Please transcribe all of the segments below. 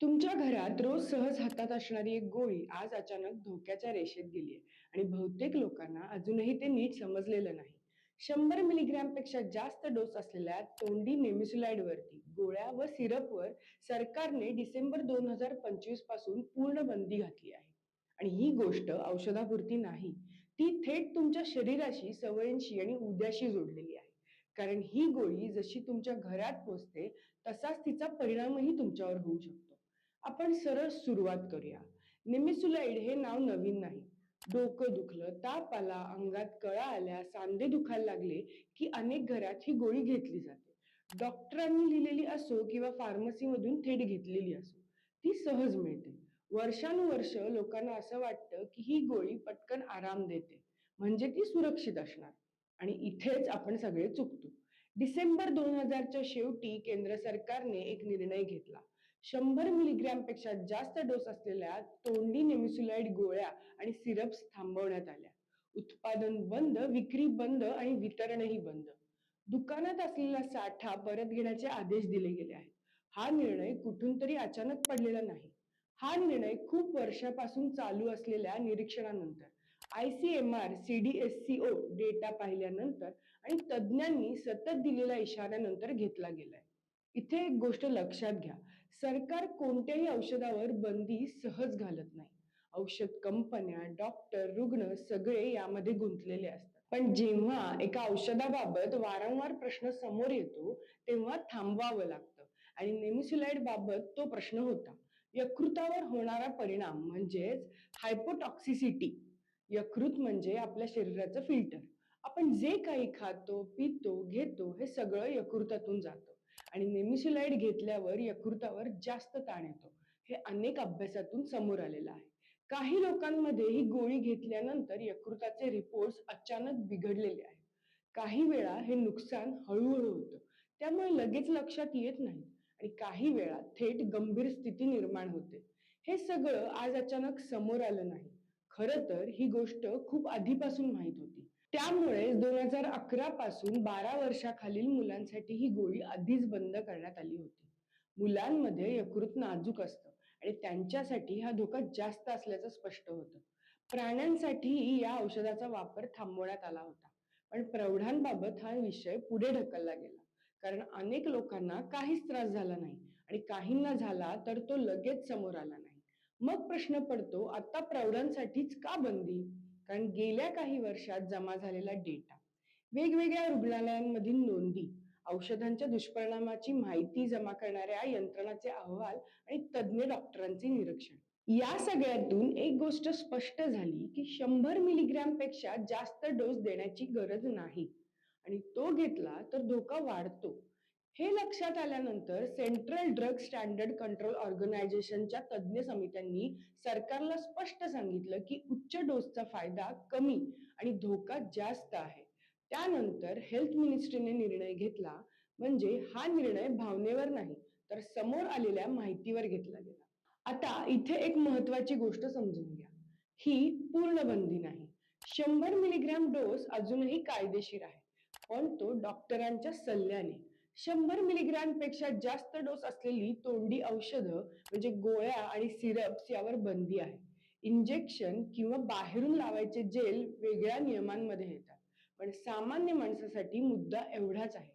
तुमच्या घरात रोज सहज हातात असणारी एक गोळी आज अचानक धोक्याच्या रेषेत गेली आहे. आणि बहुतेक लोकांना अजूनही ते नीट समजलेलं नाही. शंभर मिलीग्रॅमपेक्षा जास्त डोस असलेल्या तोंडी नेमिसुलाइड वरती गोळ्या व सिरपवर सरकारने डिसेंबर दोन हजार पंचवीसपासून पूर्ण बंदी घातली आहे. आणि ही गोष्ट औषधापुरती नाही ती थेट तुमच्या शरीराशी सवयींशी आणि उद्याशी जोडलेली आहे. कारण ही गोळी जशी तुमच्या घरात पोचते तसाच तिचा परिणामही तुमच्यावर होऊ शकतो. आपण सरळ सुरुवात करूया. निमिसुलाइड हे नाव नवीन नाही. डोकं दुखलं ताप आला अंगात कळा आल्या सांधे दुखायला लागले की अनेक घरात ही गोळी घेतली जाते. डॉक्टरांनी लिहिलेली असो किंवा फार्मसीमधून थेट घेतलेली असो ती सहज मिळते. वर्षानुवर्ष लोकांना असं वाटतं की ही गोळी पटकन आराम देते. म्हणजे ती सुरक्षित असणार. आणि इथेच आपण सगळे चुकतो. डिसेंबर दोन हजारच्या शेवटी केंद्र सरकारने एक निर्णय घेतला. शंभर मिलीग्रॅमपेक्षा जास्त डोस असलेल्या तोंडी नेमिसुलाइड गोळ्या आणि सिरप्स थांबवण्यात आल्या. उत्पादन बंद विक्री बंद आणि वितरणही बंद. दुकानात असलेला साठा परत घेण्याचे आदेश दिले गेले आहेत. हा निर्णय कुठून तरी अचानक पडलेला नाही. हा निर्णय खूप वर्षापासून चालू असलेल्या निरीक्षणानंतर. I C M R C D S C O data पाहिल्यानंतर आणि तज्ज्ञांनी सतत दिलेल्या इशाऱ्यानंतर घेतला गेलाय. इथे एक गोष्ट लक्षात घ्या. सरकार कोणत्याही औषधावर बंदी सहज घालत नाही. औषध कंपन्या डॉक्टर रुग्ण सगळे यामध्ये गुंतलेले असतात. पण जेव्हा एका औषधाबाबत वारंवार प्रश्न समोर येतो तेव्हा थांबवावं लागतं. आणि नेमिसुलाइड बाबत तो प्रश्न होता. यकृतावर होणारा परिणाम म्हणजेच हायपोटॉक्सिसिटी यकृत म्हणजे आपल्या शरीराचं फिल्टर आपण जे काही खातो पितो घेतो हे सगळं यकृतातून जातं. आणि नेमिसिलाइड घेतल्यावर यकृतावर जास्त ताण येतो. हे अनेक अभ्यासातून समोर आलेलं आहे. काही लोकांमध्ये ही गोळी घेतल्यानंतर यकृताचे रिपोर्ट्स अचानक बिघडलेले आहेत. काही वेळा हे नुकसान हळूहळू होतं. त्यामुळे लगेच लक्षात येत नाही आणि काही वेळा थेट गंभीर स्थिती निर्माण होते. हे सगळं आज अचानक समोर आलं नाही. खरं तर ही गोष्ट खूप आधीपासून माहीत होती. त्यामुळे दोन हजार अकरा पासून बारा वर्षाखालील मुलांसाठी ही गोळी आधीच बंद करण्यात आली होती. मुलांमध्ये यकृत नाजूक असतं आणि त्यांच्यासाठी हा धोका जास्त असल्याचं स्पष्ट होतं. प्राण्यांसाठीही या औषधाचा वापर थांबवण्यात आला होता. पण प्रौढांबाबत हा विषय पुढे ढकलला गेला. कारण अनेक लोकांना काहीच त्रास झाला नाही आणि काहींना झाला तर तो लगेच समोर आला नाही. मग प्रश्न पडतो आता प्रौढांसाठीच का बंदी? कारण गेल्या काही वर्षात जमा झालेला डेटा वेगवेगळ्या रुग्णालयांमधील नोंदी औषधांच्या दुष्परिणामाची माहिती जमा करणाऱ्या यंत्रणाचे अहवाल आणि तज्ज्ञ डॉक्टरांचे निरीक्षण. या सगळ्यातून एक गोष्ट स्पष्ट झाली की शंभर मिलीग्रॅमपेक्षा जास्त डोस देण्याची गरज नाही. आणि तो घेतला तर धोका वाढतो. हे लक्षात आल्यानंतर सेंट्रल ड्रग स्टँडर्ड कंट्रोल ऑर्गनायझेशनच्या तज्ज्ञ समित्यांनी सरकारला स्पष्ट सांगितलं की उच्च डोसचा फायदा कमी आणि धोका जास्त आहे. त्यानंतर हेल्थ मिनिस्ट्रीने निर्णय घेतला म्हणजे हा निर्णय भावनेवर नाही तर समोर आलेल्या माहितीवर घेतला गेला. आता इथे एक महत्वाची गोष्ट समजून घ्या. ही पूर्ण बंदी नाही. शंभर मिलीग्रॅम डोस अजूनही कायदेशीर आहे पण तो डॉक्टरांच्या सल्ल्याने शंभर मिलीग्रॅमपेक्षा जास्त डोस असलेली तोंडी औषधं म्हणजे गोळ्या आणि सिरप्स यावर बंदी आहे. इंजेक्शन किंवा बाहेरून लावायचे जेल वेगळ्या नियमांमध्ये येतात. पण सामान्य माणसासाठी मुद्दा एवढाच आहे.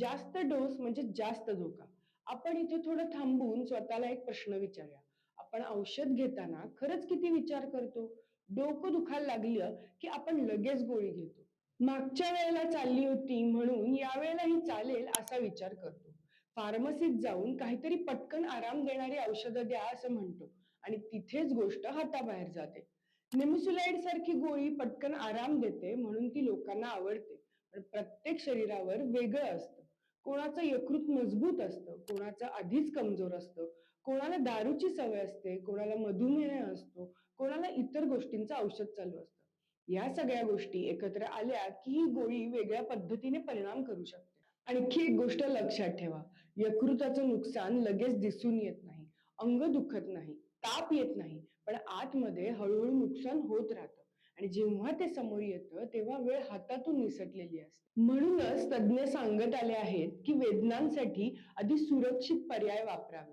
जास्त डोस म्हणजे जास्त धोका. आपण इथे थोडं थांबून स्वतःला एक प्रश्न विचारूया. आपण औषध घेताना खरंच किती विचार करतो? डोकं दुखायला लागलं की आपण लगेच गोळी घेतो. मागच्या वेळेला चालली होती म्हणून यावेळेलाही चालेल असा विचार करतो. फार्मसीत जाऊन काहीतरी पटकन आराम देणारी औषधं द्या असं म्हणतो आणि तिथेच गोष्ट हाताबाहेर जाते. निमसुलाइड सारखी गोळी पटकन आराम देते म्हणून ती लोकांना आवडते. पण प्रत्येक शरीरावर वेगळं असतं. कोणाचं यकृत मजबूत असतं कोणाचं आधीच कमजोर असतं कोणाला दारूची सवय असते कोणाला मधुमेह असतो कोणाला इतर गोष्टींचं औषध चालू असतं. या सगळ्या गोष्टी एकत्र आल्या की ही गोळी वेगळ्या पद्धतीने परिणाम करू शकते. आणखी एक गोष्ट लक्षात ठेवा. यकृताचं नुकसान लगेच दिसून येत नाही. अंग दुखत नाही. ताप येत नाही. पण आतमध्ये हळूहळू नुकसान होत राहतं. आणि जेव्हा ते समोर येतं तेव्हा वेळ हातातून निसटलेली असते. म्हणूनच तज्ज्ञ सांगत आले आहेत की वेदनांसाठी आधी सुरक्षित पर्याय वापरावे.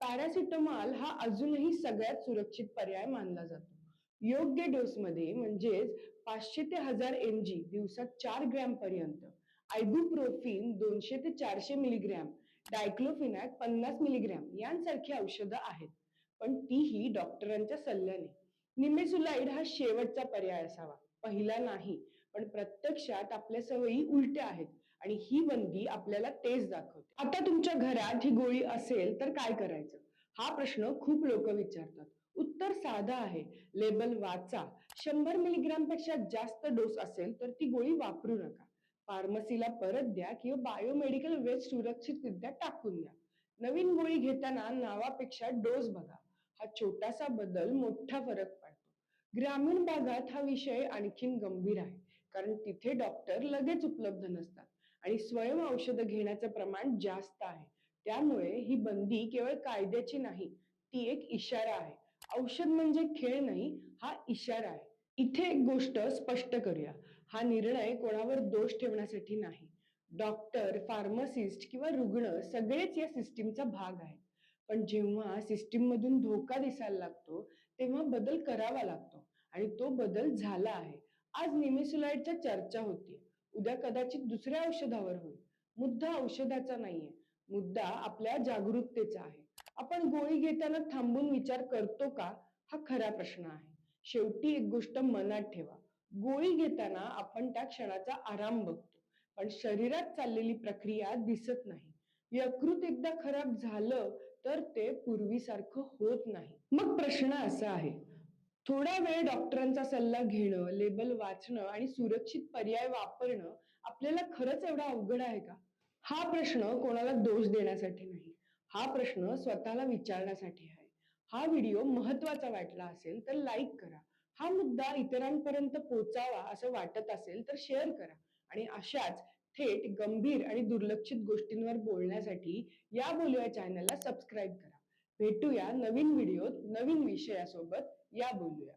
पॅरासिटामॉल हा अजूनही सगळ्यात सुरक्षित पर्याय मानला जातो. योग्य डोसमध्ये म्हणजेच पाचशे ते हजार एम जी दिवसात चार ग्रॅम पर्यंत. आयबुप्रोफिन दोनशे ते चारशे मिलीग्रॅम डायक्लोफिनॅक पन्नास मिलीग्रॅम यांसारखी औषधं आहेत. पण तीही डॉक्टरांच्या सल्ल्याने. निमेसुलाइड हा शेवटचा पर्याय असावा. पहिला नाही पण प्रत्यक्षात आपल्या सवयी उलट्या आहेत आणि ही बंदी आपल्याला तेच दाखवते. आता तुमच्या घरात ही गोळी असेल तर काय करायचं? हा प्रश्न खूप लोक विचारतात. उत्तर साधा आहे. लेबल वाचा. शंभर मिलीग्रामपेक्षा जास्त डोस असेल तर ती गोळी वापरू नका. फार्मसीला परत द्या किंवा बायोमेडिकल वेस्ट सुरक्षितरित्या टाकून द्या. नवीन गोळी घेताना नावापेक्षा डोस बघा. हा छोटासा बदल मोठा फरक पडतो. ग्रामीण भागात हा विषय आणखीन गंभीर आहे. कारण तिथे डॉक्टर लगेच उपलब्ध नसतात. आणि स्वयं औषधं घेण्याचं प्रमाण जास्त आहे. त्यामुळे ही बंदी केवळ कायद्याची नाही ती एक इशारा आहे. औषध म्हणजे खेळ नाही हा इशारा आहे. इथे एक गोष्ट स्पष्ट करूया. हा निर्णय कोणावर दोष ठेवण्यासाठी नाही. डॉक्टर फार्मसिस्ट किंवा रुग्ण सगळेच या सिस्टीमचा भाग आहेत. पण जेव्हा सिस्टीम मधून धोका दिसायला लागतो तेव्हा बदल करावा लागतो आणि तो बदल झाला आहे. आज निमेसुलाइडच्या चर्चा होती उद्या कदाचित दुसऱ्या औषधावर होईल. मुद्दा औषधाचा नाहीये. मुद्दा आपल्या जागरूकतेचा आहे. आपण गोळी घेताना थांबून विचार करतो का? हा खरा प्रश्न आहे. शेवटी एक गोष्ट मनात ठेवा. गोळी घेताना आपण त्या क्षणाचा आराम बघतो. पण शरीरात चाललेली प्रक्रिया दिसत नाही. यकृत एकदा खराब झालं तर ते पूर्वीसारखं होत नाही. मग प्रश्न असा आहे. थोडा वेळ डॉक्टरांचा सल्ला घेणं लेबल वाचणं आणि सुरक्षित पर्याय वापरणं आपल्याला खरंच एवढा अवघड आहे का? हा प्रश्न कोणाला दोष देण्यासाठी नाही. हा प्रश्न स्वतःला विचारण्यासाठी आहे. हा व्हिडिओ महत्त्वाचा वाटला असेल तर लाईक करा. हा मुद्दा इतरांपर्यंत पोचावा असं वाटत असेल तर शेअर करा. आणि अशाच थेट गंभीर आणि दुर्लक्षित गोष्टींवर बोलण्यासाठी या बोलूया चॅनलला सबस्क्राईब करा. भेटूया नवीन व्हिडिओत नवीन विषयासोबत या बोलूया.